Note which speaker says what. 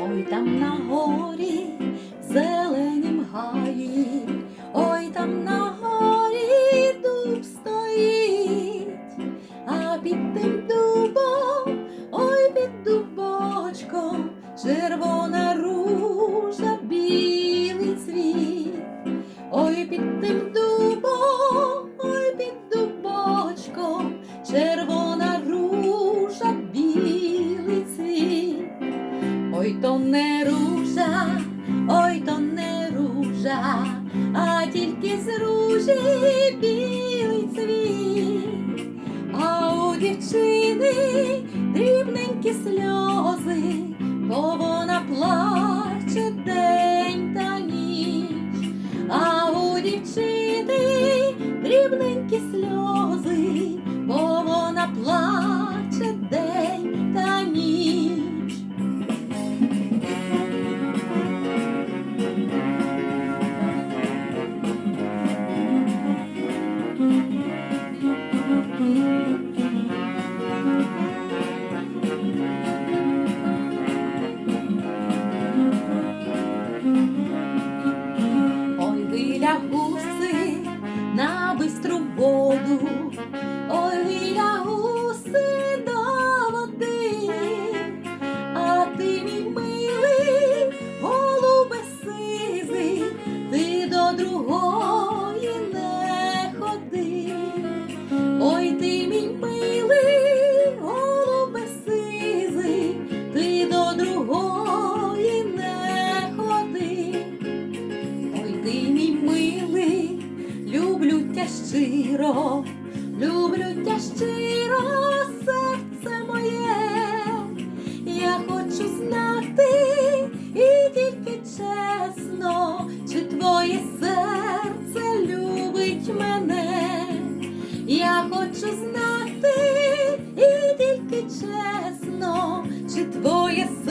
Speaker 1: Ой там на горі зеленім гаї, ой там на горі дуб стоїть, а під тим дубом, ой під дубочком, червона ружа, а тільки з ружі білий цвіт. А у дівчини дрібненькі сльози, бо вона плаче день та ніч. А у дівчини дрібненькі сльози, бо вона плаче gordo. Щиро, люблю тя щиро, серце моє, я хочу знати і тільки чесно, чи твоє серце любить мене, я хочу знати і тільки чесно, чи твоє серце